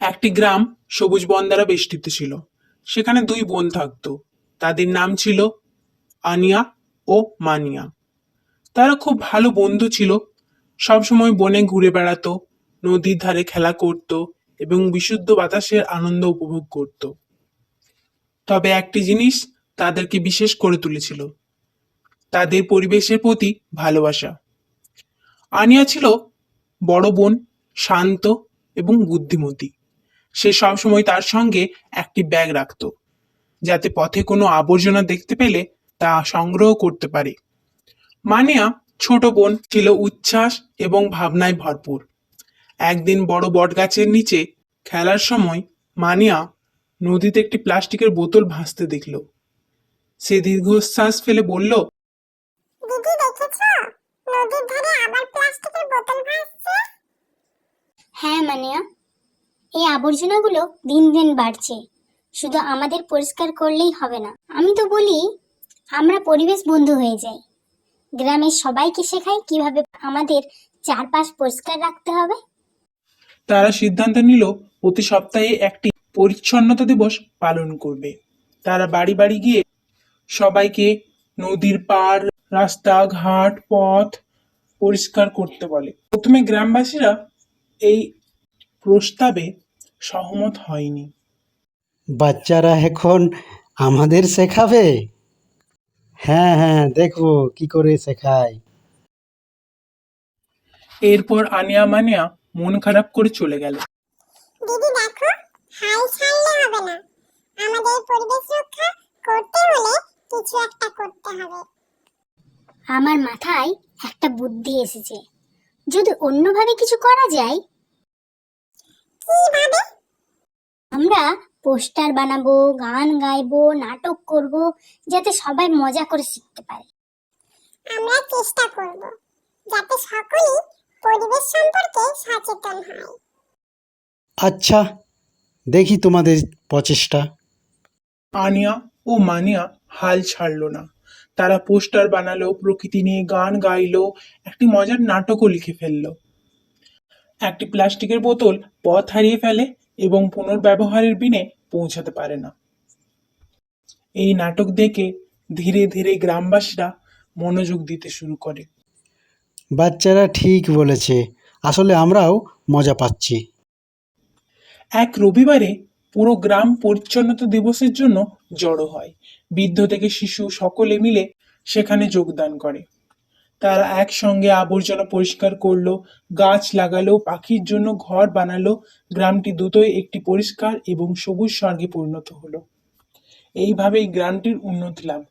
একটি গ্রাম সবুজ বন দ্বারা বেষ্টিত ছিল। সেখানে দুই বোন থাকতো। তাদের নাম ছিল আনিয়া ও মানিয়া। তারা খুব ভালো বন্ধু ছিল। সবসময় বনে ঘুরে বেড়াতো, নদীর ধারে খেলা করত এবং বিশুদ্ধ বাতাসের আনন্দ উপভোগ করত। তবে একটি জিনিস তাদেরকে বিশেষ করে তুলেছিল, তাদের পরিবেশের প্রতি ভালোবাসা। আনিয়া ছিল বড় বোন, শান্ত এবং বুদ্ধিমতী। সে সবসময় তার সঙ্গে একটি ব্যাগ রাখত যাতে পথে কোনো আবর্জনা দেখতে পেলে তা সংগ্রহ করতে পারে। মানিয়া ছোট বোন ছিল উচ্ছ্বাস এবং ভাবনায় ভরপুর। একদিন বড় বটগাছের নিচে খেলার সময় মানিয়া নদীতে একটি প্লাস্টিকের বোতল ভাসতে দেখল। সে দীর্ঘশ্বাস ফেলে বলল দিদি দেখেছ? নদীর ধারে আবার প্লাস্টিকের বোতল ভাসছে? হ্যাঁ মানিয়া। এই আবর্জনাগুলো দিন দিন বাড়ছে। শুধু আমাদের পরিষ্কার করলেই হবে না। আমি তো বলি, আমরা পরিবেশ বন্ধু হয়ে যাই। গ্রামের সবাইকে শেখাই কীভাবে আমাদের চারপাশ পরিষ্কার রাখতে হবে। তারা সিদ্ধান্ত নিল, প্রতি সপ্তাহে একটি পরিচ্ছন্নতা দিবস পালন করবে। তারা বাড়ি বাড়ি গিয়ে সবাইকে নদীর পাড় রাস্তা ঘাট পথ পরিষ্কার করতে বলে। প্রথমে গ্রামবাসীরা এই প্রস্তাবে সহমত হয়নি। বাচ্চারা এখন আমাদের শেখাবে? হ্যাঁ হ্যাঁ দেখব কি করে শেখায়। এরপর আনিয়া মানিয়া মন খারাপ করে চলে গেল। দিদি দেখো হাল ছাড়লে হবে না। আমাদের পরিবেশ রক্ষা করতে হলে কিছু একটা করতে হবে। আমার মাথায় একটা বুদ্ধি এসেছে। যদি অন্যভাবে কিছু করা যায়? কীভাবে আমরা পোস্টার বানাবো গান গাইবো নাটক করব যাতে সবাই মজা করে শিখতে পারে। আমরা চেষ্টা করব যাতে সকলেই পরিবেশ সম্পর্কে সচেতন হয়। আচ্ছা দেখি তোমাদের প্রচেষ্টা। আনিয়া ও মানিয়া হাল ছাড়লো না। তারা পোস্টার বানালো প্রকৃতি নিয়ে গান গাইলো একটি মজার নাটকও লিখে ফেলল। একটি প্লাস্টিকের বোতল পথ হারিয়ে ফেলে এবং পুনর্ব্যবহারের বিনে পৌঁছাতে পারে না। এই নাটক দেখে ধীরে ধীরে গ্রামবাসীরা মনোযোগ দিতে শুরু করে। বাচ্চারা ঠিক বলেছে আসলে আমরাও মজা পাচ্ছি। এক রবিবারে পুরো গ্রাম পরিচ্ছন্নতা দিবসের জন্য জড়ো হয়। বৃদ্ধ থেকে শিশু সকলে মিলে সেখানে যোগদান করে। তারা একসঙ্গে আবর্জনা পরিষ্কার করল, গাছ লাগালো, পাখির জন্য ঘর বানালো। গ্রামটি দ্রুতই একটি পরিষ্কার এবং সবুজ স্বর্গে পরিণত হলো। এইভাবেই গ্রামটির উন্নতি লাভ।